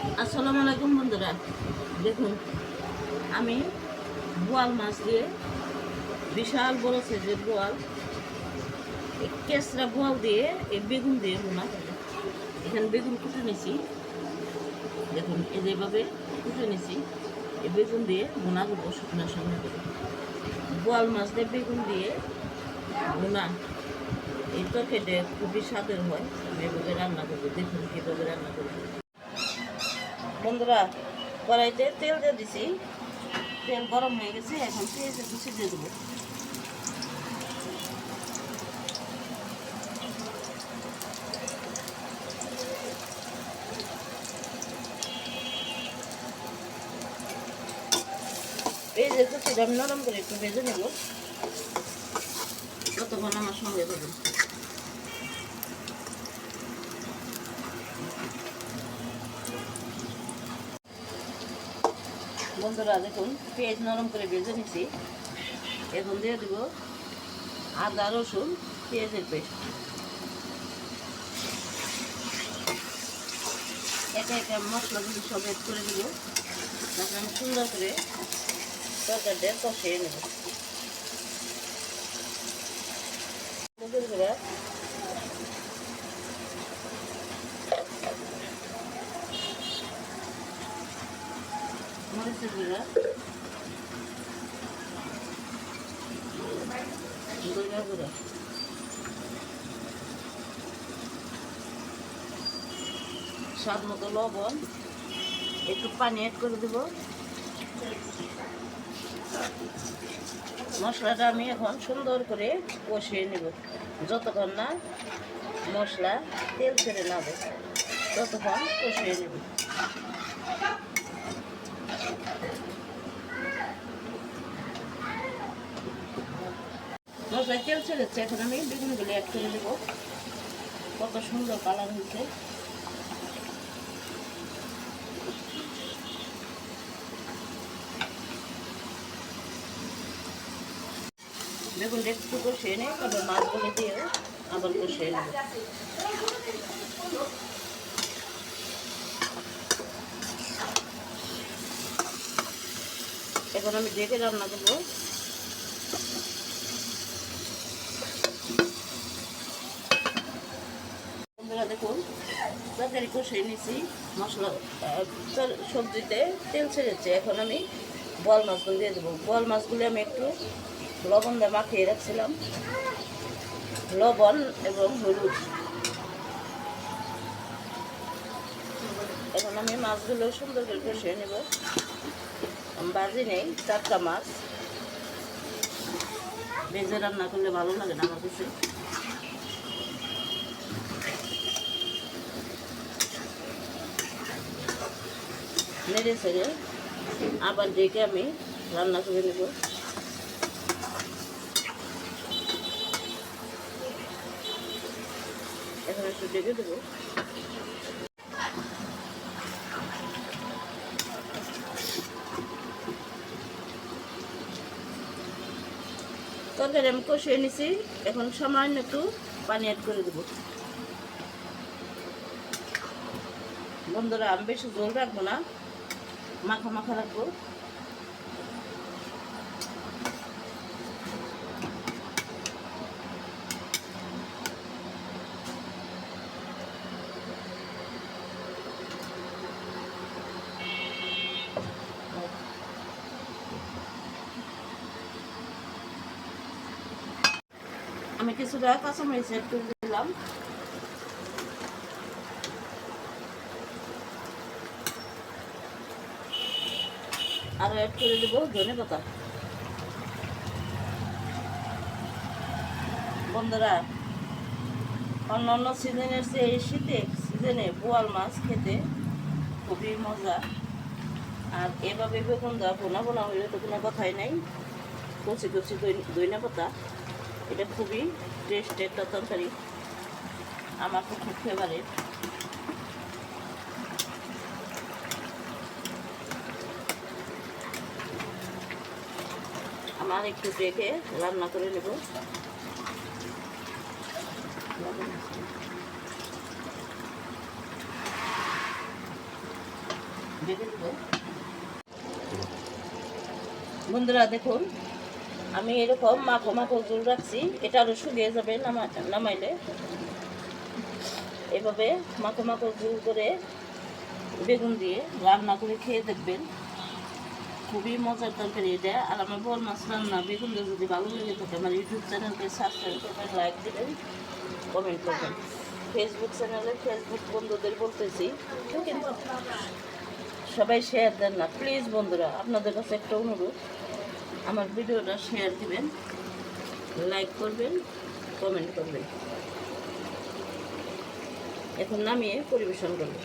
আসসালামু আলাইকুম বন্ধুরা। দেখুন, আমি বোয়াল মাছ দিয়ে বিশাল বড় সাইজের বোয়াল, এই কেসরা বোয়াল দিয়ে এই বেগুন দিয়ে বোনা এখানে বেগুন কুটে নিছি। দেখুন, এই যেভাবে কুটে নিছি, এই বেগুন দিয়ে বোনা করব সঙ্গে করে। বোয়াল মাছ দিয়ে বেগুন দিয়ে বোনা, এই তরকারিটা খুবই স্বাদের হয়। আমি এভাবে রান্না করব। দেখুন কীভাবে রান্না করব। বন্ধুরা কড়াইতে তেল দিয়ে দিছি। তেল গরম হয়ে গেছে, এখন পেঁয়াজের কুচি দিয়ে দেবো। পেঁয়াজের কুচিটা আমি নরম করে একটু ভেজে নেব। ততক্ষণ আমার সঙ্গে দেবেন বন্ধুরা দেখুন, পেঁয়াজ নরম করে ভেজে নিছি। এখন দিয়ে দেব আদা, রসুন, পেঁয়াজের পেস্ট। একে একে মশলাগুলো সব এড করে দিব। তারপরে আমি সুন্দর করে তরকারিটা কষিয়ে নেব। স্বাদ মতো লবণ একটু পানি অ্যাড করে দেব মশলাটা আমি এখন সুন্দর করে কষিয়ে নেব। যতক্ষণ না মশলা তেল ছেড়ে না দেয়, ততক্ষণ কষিয়ে নেব। মশলায় তেল ছেড়েছে, এখন আমি বেগুনগুলো অ্যাড করে দেবো কত সুন্দর কালার হয়েছে। বেগুনটা একটু কষিয়ে নিই তারপর মাছগুলো দিয়ে আবার কষিয়ে নেব। এখন আমি ডেকে রান্না করব। বন্ধুরা দেখুন তরকারি কষিয়ে নিছি, মশলা সবজিতে তেল ছেড়েছে। এখন আমি বল মাছগুলো দিয়ে দেবো। বল মাছগুলো আমি একটু লবণ দিয়ে মাখিয়ে রাখছিলাম। লবণ এবং হলুদ। এখন আমি মাছগুলো সুন্দর করে কষিয়ে নেব। বাজি নেই, টাটকা মাছ। ভেজে রান্না করলে ভালো লাগে না আমার কাছে। নেড়ে ছেড়ে আবার ডেকে আমি রান্না করে নেব। এখন একটু ডেকে দেবো। তরকারি আমি কষিয়ে নিছি, এখন সামান্য একটু পানি অ্যাড করে দেবো। বন্ধুরা, আমি বেশি জল রাখব না। মাখা মাখা রাখব আমি কিছুটা কাঁচামরিচ অ্যাড করে দিলাম। আর অ্যাড করে দেবো, ধনে পাতা। বন্ধুরা অন্য অন্য সিজনের চেয়ে এই শীতে সিজনে বোয়াল মাছ খেতে খুবই মজা। আর এভাবে বেগুন দেওয়া বোনা বোনা হইলে তো কোনো কথাই নাই। কচি কচি দইনা পাতা, এটা খুবই টেস্ট একটা তরকারি। আমার খুব ফেভারিট আমার একটু দেখে রান্না করে নেব। বন্ধুরা, দেখুন, আমি এরকম মাখো মাখো জল রাখছি, এটা আরও শুকিয়ে যাবে, নামা নামাইলে। এভাবে মাখো মাখো জল করে বেগুন দিয়ে রান্না করে খেয়ে দেখবেন। খুবই মজার তরকারি এটা। আর আমার বল মাছ রান্না, বেগুন যদি ভালো লেগে থাকে, আমার ইউটিউব চ্যানেলকে সাবস্ক্রাইব করবেন লাইক দেবেন। কমেন্ট করবেন। ফেসবুক চ্যানেলে ফেসবুক বন্ধুদের বলতেছি। সবাই শেয়ার দেন না। প্লিজ বন্ধুরা, আপনাদের কাছে একটা অনুরোধ। আমার ভিডিওটা শেয়ার দিবেন লাইক করবেন কমেন্ট করবেন। এখন নামিয়ে পরিবেশন করবেন